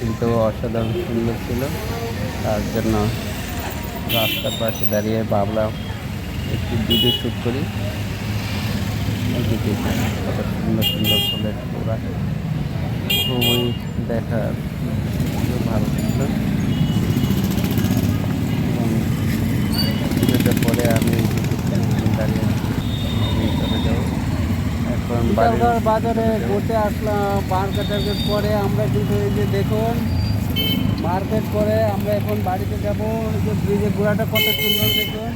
কিন্তু অসাধারণ সুন্দর ছিল। তার জন্য রাস্তার পাশে দাঁড়িয়ে ভাবলাম, একটু ভিডিও শ্যুট করি। কত সুন্দর সুন্দর ফুলের তোড়া খুবই দেখা ভালো ছিল। পরে আমি দাঁড়িয়ে বাজারে ঘুরতে আসলাম। মার্কেটের টার্কেট পরে আমরা কিন্তু এই যে দেখুন মার্কেট করে আমরা এখন বাড়িতে যাব। ব্রিজে ব্রিজের ঘোড়াটা কত সুন্দর দেখুন।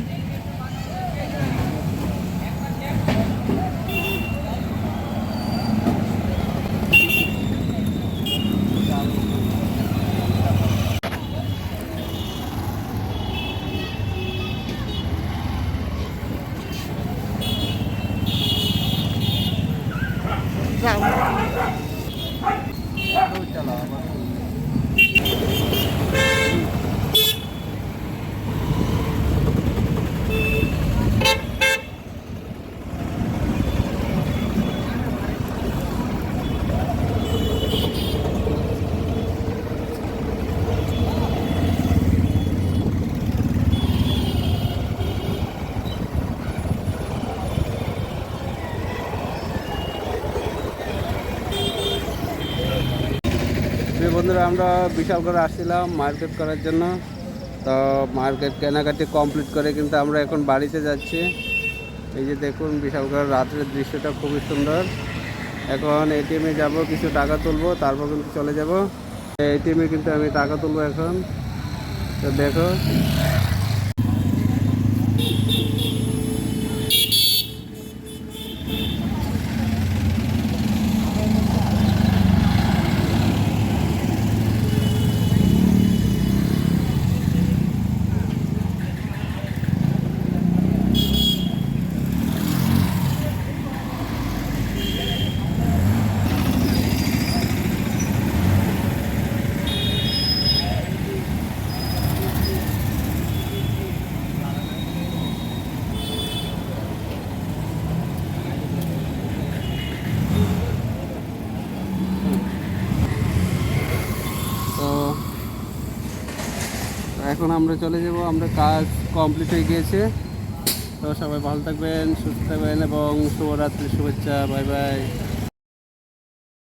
这 বন্ধুরা, আমরা বিশাল করে আসছিলাম মার্কেট করার জন্য। তো মার্কেট কেনাকাটি কমপ্লিট করে কিন্তু আমরা এখন বাড়িতে যাচ্ছি। এই যে দেখুন, বিশাল বিশালগড় রাত্রের দৃশ্যটা খুবই সুন্দর। এখন এটিএমে যাব, কিছু টাকা তুলবো, তারপর কিন্তু চলে যাব। এটিএমে কিন্তু আমি টাকা তুলবো এখন। তো দেখো তো এখন আমরা চলে যাব, আমরা কাজ কমপ্লিট হয়ে গিয়েছে। তো সবাই ভালো থাকবেন, সুস্থ থাকবেন এবং শুভরাত্রি, শুভেচ্ছা, বাই বাই।